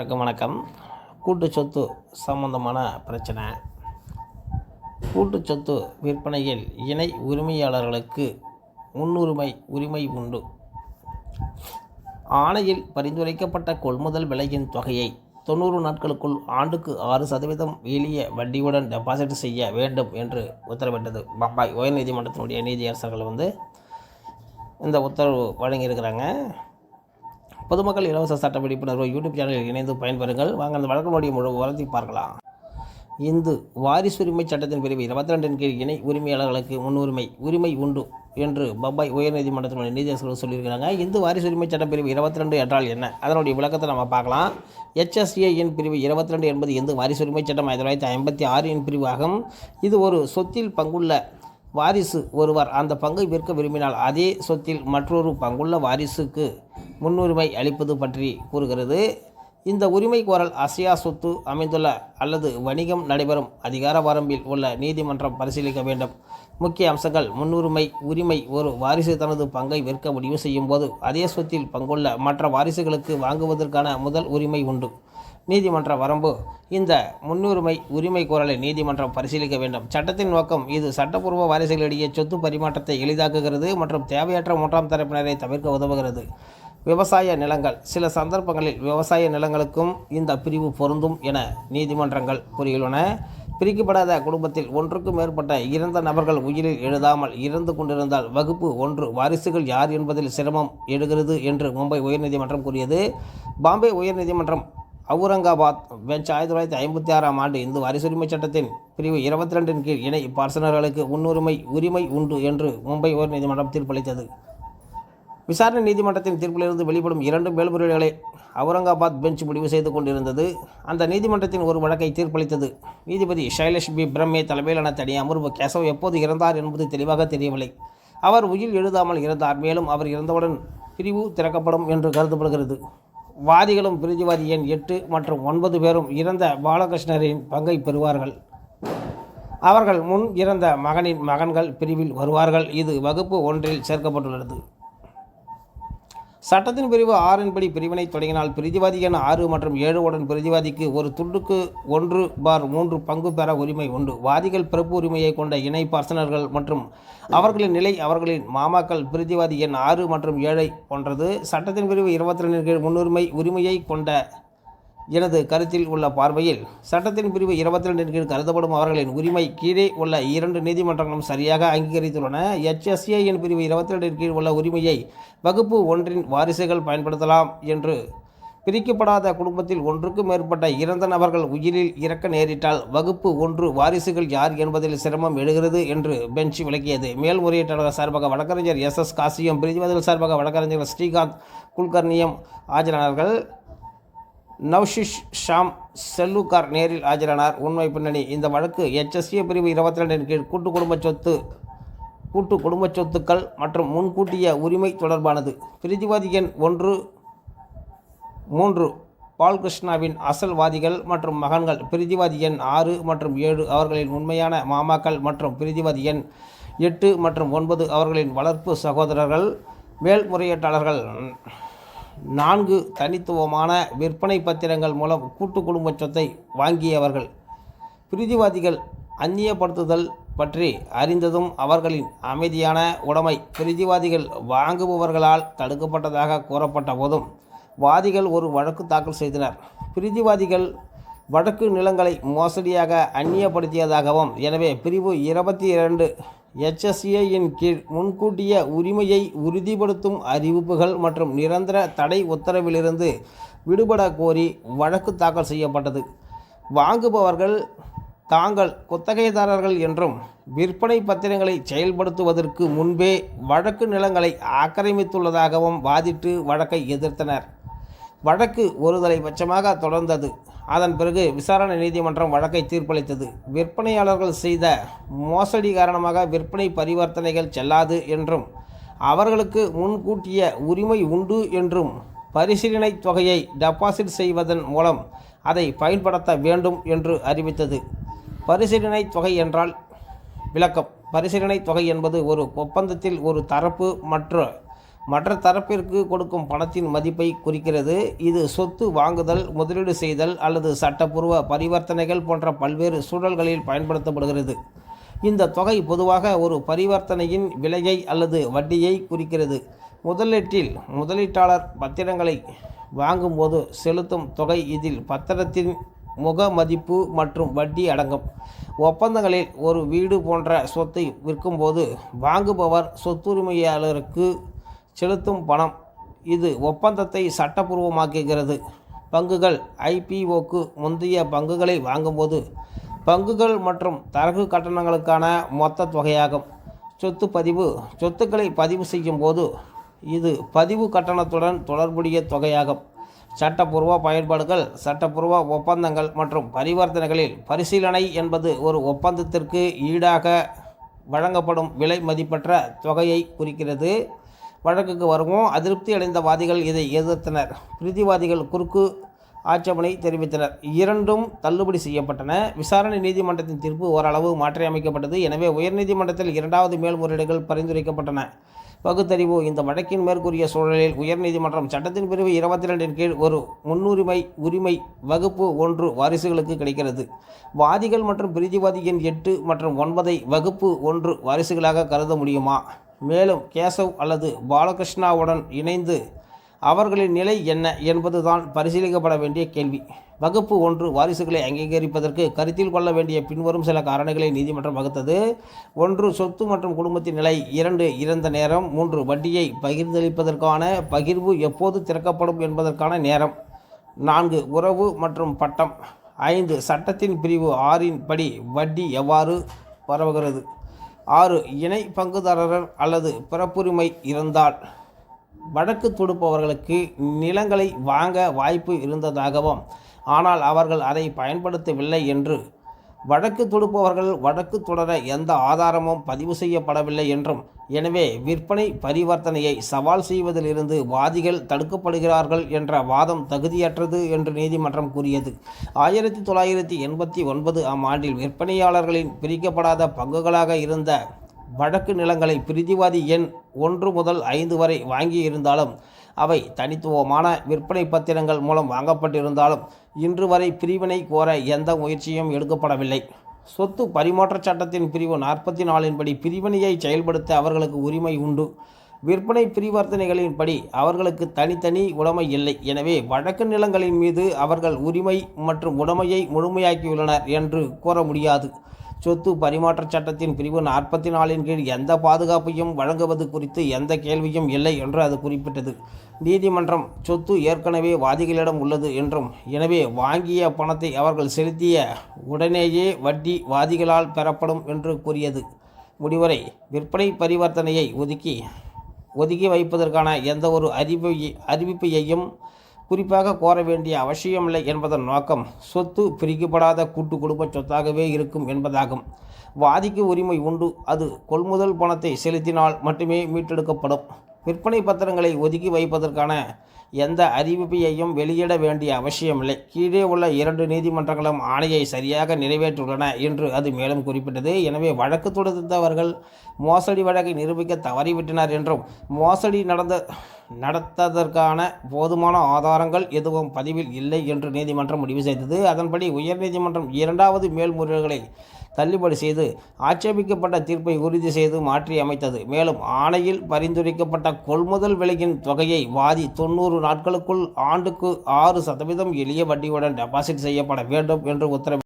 வணக்கம் வணக்கம். கூட்டு சொத்து சம்பந்தமான பிரச்சனை. கூட்டு சொத்து விற்பனையில் இணை உரிமையாளர்களுக்கு முன்னுரிமை உரிமை உண்டு. ஆணையில் பரிந்துரைக்கப்பட்ட கொள்முதல் விலையின் தொகையை தொண்ணூறு நாட்களுக்குள் ஆண்டுக்கு ஆறு சதவீதம் எளிய வட்டியுடன் டெபாசிட் செய்ய வேண்டும் என்று உத்தரவிட்டது. பம்பாய் உயர்நீதிமன்றத்தினுடைய நீதியரசர்கள் வந்து இந்த உத்தரவு வழங்கியிருக்கிறாங்க. பொதுமக்கள் இலவச சட்ட விழிப்புணர்வு யூடியூப் சேனலில் இணைந்து பயன்பெறுங்கள். வாங்க அந்த வழக்கினுடைய முழு விவரத்தை பார்க்கலாம். இந்து வாரிசுரிமை சட்டத்தின் பிரிவு இருபத்தி ரெண்டின் கீழ் இணை உரிமையாளர்களுக்கு முன்னுரிமை உரிமை உண்டு என்று பம்பாய் உயர்நீதிமன்றத்தினுடைய நீதியரசர்கள் சொல்லியிருக்கிறாங்க. இந்து வாரிசுரிமை சட்டம் பிரிவு இருபத்தி ரெண்டு என்றால் என்ன? அதனுடைய விளக்கத்தை நம்ம பார்க்கலாம். எச்எஸ்ஏஎன் பிரிவு இருபத்தி ரெண்டு என்பது இந்து வாரிசுரிமை சட்டம் ஆயிரத்தி தொள்ளாயிரத்தி ஐம்பத்தி ஆறின் பிரிவாகும். இது ஒரு சொத்தில் பங்குள்ள வாரிசு ஒருவர் அந்த பங்கை விற்க விரும்பினால் அதே சொத்தில் மற்றொரு பங்குள்ள வாரிசுக்கு முன்னுரிமை அளிப்பது பற்றி கூறுகிறது. இந்த உரிமை கோரல் அசையா சொத்து அமைந்துள்ள அல்லது வணிகம் நடைபெறும் அதிகார வரம்பில் உள்ள நீதிமன்றம் பரிசீலிக்க வேண்டும். முக்கிய அம்சங்கள் முன்னுரிமை உரிமை ஒரு வாரிசு தனது பங்கை விற்க முடிவு செய்யும் போது அதே சொத்தில் பங்குள்ள மற்ற வாரிசுகளுக்கு வாங்குவதற்கான முதல் உரிமை உண்டு. நீதிமன்ற வரம்பு இந்த முன்னுரிமை உரிமை கோரலை நீதிமன்றம் பரிசீலிக்க வேண்டும். சட்டத்தின் நோக்கம் இது சட்டப்பூர்வ வாரிசுகளிடையே சொத்து பரிமாற்றத்தை எளிதாக்குகிறது மற்றும் தேவையற்ற மூன்றாம் தரப்பினரை தவிர்க்க உதவுகிறது. விவசாய நிலங்கள். சில சந்தர்ப்பங்களில் விவசாய நிலங்களுக்கும் இந்த பிரிவு பொருந்தும் என நீதிமன்றங்கள் கூறியுள்ளன. பிரிக்கப்படாத குடும்பத்தில் ஒன்றுக்கும் மேற்பட்ட இறந்த நபர்கள் உயிரில் எழுதாமல் இறந்து கொண்டிருந்தால் வகுப்பு ஒன்று வாரிசுகள் யார் என்பதில் சிரமம் எழுகிறது என்று மும்பை உயர்நீதிமன்றம் கூறியது. பாம்பே உயர்நீதிமன்றம் அவுரங்காபாத் பெஞ்ச் ஆயிரத்தி தொள்ளாயிரத்தி ஐம்பத்தி ஆறாம் ஆண்டு இந்து வாரிசுரிமை சட்டத்தின் பிரிவு இருபத்தி ரெண்டின் கீழ் இணை பார்சனர்களுக்கு முன்னுரிமை உரிமை உண்டு என்று மும்பை உயர்நீதிமன்றம் தீர்ப்பளித்தது. விசாரணை நீதிமன்றத்தின் தீர்ப்பிலிருந்து வெளிப்படும் இரண்டு மேல்முறையீடுகளை அவுரங்காபாத் பெஞ்ச் முடிவு செய்து கொண்டிருந்தது. அந்த நீதிமன்றத்தின் ஒரு வழக்கை தீர்ப்பளித்தது. நீதிபதி ஷைலேஷ் பி. பிரம்மே தலைமையிலான தனி அமர்வு கேசவ் எப்போது இறந்தார் என்பது தெளிவாக தெரியவில்லை. அவர் உயிர் எழுதாமல் இருந்தார் மேலும் அவர் இறந்தவுடன் பிரிவு திறக்கப்படும் என்று கருதப்படுகிறது. வாதிகளும் பிரிதிவாதி எண் எட்டு மற்றும் ஒன்பது பேரும் இறந்த பாலகிருஷ்ணரின் பங்கை பெறுவார்கள். அவர்கள் முன் இறந்த மகனின் மகன்கள் பிரிவில் வருவார்கள். இது வகுப்பு ஒன்றில் சேர்க்கப்பட்டுள்ளது. சட்டத்தின் பிரிவு ஆறின்படி பிரிவினை தொடங்கினால் பிரதிவாதி என ஆறு மற்றும் ஏழு உடன் பிரதிவாதிக்கு ஒரு துண்டுக்கு ஒன்று பார் மூன்று பங்கு பெற உரிமை உண்டு. வாதிகள் பிறப்பு உரிமையை கொண்ட இணை பார்சனர்கள் மற்றும் அவர்களின் நிலை அவர்களின் மாமாக்கள் பிரதிவாதி எண் ஆறு மற்றும் ஏழை போன்றது. சட்டத்தின் பிரிவு இருபத்தி ரெண்டின் கீழ் முன்னுரிமை உரிமையை கொண்ட எனது கருத்தில் உள்ள பார்வையில் சட்டத்தின் பிரிவு இருபத்தி ரெண்டின் கீழ் கருதப்படும் அவர்களின் உரிமை கீழே உள்ள இரண்டு நீதிமன்றங்களும் சரியாக அங்கீகரித்துள்ளன. எச்எஸ்ஏயின் பிரிவு இருபத்தி ரெண்டின் கீழ் உள்ள உரிமையை வகுப்பு ஒன்றின் வாரிசுகள் பயன்படுத்தலாம் என்று பிரிக்கப்படாத குடும்பத்தில் ஒன்றுக்கும் மேற்பட்ட இறந்த நபர்கள் உயிரில் இறக்க நேரிட்டால் வகுப்பு ஒன்று வாரிசுகள் யார் என்பதில் சிரமம் எழுகிறது என்று பெஞ்ச் விளக்கியது. மேல்முறையீட்டாளர் சார்பாக வழக்கறிஞர் எஸ் எஸ் காசியம் பிரிதிவாதிகள் சார்பாக வழக்கறிஞர் ஸ்ரீகாந்த் குல்கர்ணியும் ஆஜரானார்கள். நவ்ஷிஷ் ஷாம் செல்லுக்கார் நேரில் ஆஜரானார். உண்மை பின்னணி. இந்த வழக்கு எச்எஸ்ஏ பிரிவு இருபத்தி ரெண்டின் கீழ் கூட்டு குடும்ப சொத்து கூட்டு குடும்ப சொத்துக்கள் மற்றும் முன்கூட்டிய உரிமை தொடர்பானது. பிரிதிவாதி எண் ஒன்று மூன்று. பால்கிருஷ்ணாவின் அசல் வாதிகள் மற்றும் மகன்கள். பிரிதிவாதி எண் ஆறு மற்றும் ஏழு அவர்களின் உண்மையான மாமாக்கள் மற்றும் பிரிதிவாதி எண் எட்டு மற்றும் ஒன்பது அவர்களின் வளர்ப்பு சகோதரர்கள் மேல்முறையீட்டாளர்கள். நான்கு தனித்துவமான விற்பனை பத்திரங்கள் மூலம் கூட்டு குடும்ப சொத்தை வாங்கியவர்கள். பிரிதிவாதிகள் அந்நியப்படுத்துதல் பற்றி அறிந்ததும் அவர்களின் அமைதியான உடைமை பிரிதிவாதிகள் வாங்குபவர்களால் தடுக்கப்பட்டதாக கூறப்பட்ட போதும் வாதிகள் ஒரு வழக்கு தாக்கல் செய்தனர். பிரிதிவாதிகள் வடக்கு நிலங்களை மோசடியாக அந்நியப்படுத்தியதாகவும் எனவே பிரிவு இருபத்தி இரண்டு எச்எஸ்ஏயின் கீழ் முன்கூட்டிய உரிமையை உறுதிப்படுத்தும் அறிவிப்புகள் மற்றும் நிரந்தர தடை உத்தரவிலிருந்து விடுபட கோரி வழக்கு தாக்கல் செய்யப்பட்டது. வாங்குபவர்கள் தாங்கள் குத்தகைதாரர்கள் என்றும் விற்பனை பத்திரங்களை செயல்படுத்துவதற்கு முன்பே வழக்கு நிலங்களை ஆக்கிரமித்துள்ளதாகவும் வாதிட்டு வழக்கை எதிர்த்தனர். வழக்கு ஒருதலை பட்சமாக தொடர்ந்தது. அதன் பிறகு விசாரணை நீதிமன்றம் வழக்கை தீர்ப்பளித்தது. விற்பனையாளர்கள் செய்த மோசடி காரணமாக விற்பனை பரிவர்த்தனைகள் செல்லாது என்றும் அவர்களுக்கு முன்கூட்டிய உரிமை உண்டு என்றும் பரிசீலனை தொகையை டெபாசிட் செய்வதன் மூலம் அதை பயன்படுத்த வேண்டும் என்று அறிவித்தது. பரிசீலனை தொகை என்றால் விளக்கம். பரிசீலனை தொகை என்பது ஒரு ஒப்பந்தத்தில் ஒரு தரப்பு மற்றும் மற்ற தரப்பிற்கு கொடுக்கும் பணத்தின் மதிப்பை குறிக்கிறது. இது சொத்து வாங்குதல் முதலீடு செய்தல் அல்லது சட்டப்பூர்வ பரிவர்த்தனைகள் போன்ற பல்வேறு சூழல்களில் பயன்படுத்தப்படுகிறது. இந்த தொகை பொதுவாக ஒரு பரிவர்த்தனையின் விலையை அல்லது வட்டியை குறிக்கிறது. முதலீட்டில் முதலீட்டாளர் பத்திரங்களை வாங்கும்போது செலுத்தும் தொகை இதில் பத்திரத்தின் முக மதிப்பு மற்றும் வட்டி அடங்கும். ஒப்பந்தங்களில் ஒரு வீடு போன்ற சொத்தை விற்கும்போது வாங்குபவர் சொத்துரிமையாளருக்கு செலுத்தும் பணம். இது ஒப்பந்தத்தை சட்டப்பூர்வமாக்குகிறது பங்குகள் ஐபிஓக்கு முந்தைய பங்குகளை வாங்கும்போது பங்குகள் மற்றும் தரகு கட்டணங்களுக்கான மொத்த தொகையாகும். சொத்து பதிவு சொத்துக்களை பதிவு செய்யும் போது இது பதிவு கட்டணத்துடன் தொடர்புடைய தொகையாகும். சட்டப்பூர்வ பயன்பாடுகள் சட்டப்பூர்வ ஒப்பந்தங்கள் மற்றும் பரிவர்த்தனைகளில் பரிசீலனை என்பது ஒரு ஒப்பந்தத்திற்கு ஈடாக வழங்கப்படும் விலை மதிப்பற்ற தொகையை குறிக்கிறது. வழக்குக்கு வருவோம். அதிருப்தி அடைந்த வாதிகள் இதை எதிர்த்தனர். பிரீதிவாதிகள் குறுக்கு ஆட்சேபனை தெரிவித்தனர். இரண்டும் தள்ளுபடி செய்யப்பட்டன. விசாரணை நீதிமன்றத்தின் தீர்ப்பு ஓரளவு மாற்றியமைக்கப்பட்டது. எனவே உயர்நீதிமன்றத்தில் இரண்டாவது மேல்முறையீடுகள் பரிந்துரைக்கப்பட்டன. பகுத்தறிவு இந்த வழக்கின் மேற்கூறிய சூழலில் உயர்நீதிமன்றம் சட்டத்தின் பிரிவு இருபத்தி ரெண்டின் கீழ் ஒரு முன்னுரிமை உரிமை வகுப்பு ஒன்று வாரிசுகளுக்கு கிடைக்கிறது. வாதிகள் மற்றும் பிரீதிவாதியின் எட்டு மற்றும் ஒன்பதை வகுப்பு ஒன்று வாரிசுகளாக கருத முடியுமா? மேலும் கேசவ் அல்லது பாலகிருஷ்ணாவுடன் இணைந்து அவர்களின் நிலை என்ன என்பதுதான் பரிசீலிக்கப்பட வேண்டிய கேள்வி. வகுப்பு ஒன்று வாரிசுகளை அங்கீகரிப்பதற்கு கருத்தில் கொள்ள வேண்டிய பின்வரும் சில காரணங்களை நீதிமன்றம் வகுத்தது. ஒன்று சொத்து மற்றும் குடும்பத்தின் நிலை. இரண்டு இறந்த நேரம். மூன்று வட்டியை பகிர்ந்தளிப்பதற்கான பகிர்வு எப்போது திறக்கப்படும் என்பதற்கான நேரம். நான்கு உறவு மற்றும் பட்டம். ஐந்து சட்டத்தின் பிரிவு ஆறின் படி வட்டி எவ்வாறு பரவுகிறது? ஆறு இணை பங்குதாரர் அல்லது பிறப்புரிமை இருந்தால் வழக்கு தொடுப்பவர்களுக்கு நிலங்களை வாங்க வாய்ப்பு இருந்ததாகவும் ஆனால் அவர்கள் அதை பயன்படுத்தவில்லை என்று வழக்கு தொடுப்பவர்கள் வழக்கு தொடர எந்த ஆதாரமும் பதிவு செய்யப்படவில்லை என்றும் எனவே விற்பனை பரிவர்த்தனையை சவால் செய்வதிலிருந்து வாதிகள் தடுக்கப்படுகிறார்கள் என்ற வாதம் தகுதியற்றது என்று நீதிமன்றம் கூறியது. ஆயிரத்தி தொள்ளாயிரத்தி எண்பத்தி ஒன்பது ஆம் ஆண்டில் விற்பனையாளர்களின் பிரிக்கப்படாத பங்குகளாக இருந்த வழக்கு நிலங்களை பிரிதிவாதி எண் ஒன்று முதல் ஐந்து வரை வாங்கியிருந்தாலும் அவை தனித்துவமான விற்பனை பத்திரங்கள் மூலம் வாங்கப்பட்டிருந்தாலும் இன்று வரை பிரிவினை கோர எந்த முயற்சியும் எடுக்கப்படவில்லை. சொத்து பரிமாற்றச் சட்டத்தின் பிரிவு நாற்பத்தி நாலின்படி பிரிவினையை செயல்படுத்த அவர்களுக்கு உரிமை உண்டு. விற்பனை பரிவர்த்தனைகளின்படி அவர்களுக்கு தனித்தனி உடைமை இல்லை. எனவே வழக்கு நிலங்களின் மீது அவர்கள் உரிமை மற்றும் உடைமையை முழுமையாக்கியுள்ளனர் என்று கூற முடியாது. சொத்து பரிமாற்றச் சட்டத்தின் பிரிவு நாற்பத்தி நாலின் கீழ் எந்த பாதுகாப்பையும் வழங்குவது குறித்து எந்த கேள்வியும் இல்லை என்று அது குறிப்பிட்டது. நீதிமன்றம் சொத்து ஏற்கனவே வாதிகளிடம் உள்ளது என்றும் எனவே வாங்கிய பணத்தை அவர்கள் செலுத்திய உடனேயே வட்டி வாதிகளால் பெறப்படும் என்று கூறியது. முடிவரை விற்பனை பரிவர்த்தனையை ஒதுக்கி ஒதுக்கி வைப்பதற்கான எந்த ஒரு அறிவி அறிவிப்பையையும் குறிப்பாக கோர வேண்டிய அவசியமில்லை என்பதன் நோக்கம் சொத்து பிரிக்கப்படாத கூட்டு குடும்ப சொத்தாகவே இருக்கும் என்பதாகும். வாதிக்கு உரிமை உண்டு. அது கொள்முதல் பணத்தை செலுத்தினால் மட்டுமே மீட்டெடுக்கப்படும். விற்பனை பத்திரங்களை ஒதுக்கி வைப்பதற்கான எந்த அறிவிப்பையையும் வெளியிட வேண்டிய அவசியமில்லை. கீழே உள்ள இரண்டு நீதிமன்றங்களும் ஆணையை சரியாக நிறைவேற்றியுள்ளன என்று அது மேலும் குறிப்பிட்டது. எனவே வழக்கு தொடுத்தவர்கள் மோசடி வழக்கை நிரூபிக்க தவறிவிட்டனர் என்றும் மோசடி நடந்த நடத்ததற்கான போதுமான ஆதாரங்கள் எதுவும் பதிவில் இல்லை என்று நீதிமன்றம் முடிவு செய்தது. அதன்படி உயர்நீதிமன்றம் இரண்டாவது மேல்முறைகளை தள்ளுபடி செய்து ஆட்சேபிக்கப்பட்ட தீர்ப்பை உறுதி செய்து மாற்றி அமைத்தது. மேலும் ஆணையில் பரிந்துரைக்கப்பட்ட கொள்முதல் விலையின் தொகையை வாதி தொண்ணூறு நாட்களுக்குள் ஆண்டுக்கு ஆறு சதவீதம் எளிய வட்டியுடன் டெபாசிட் செய்யப்பட வேண்டும் என்று உத்தரவு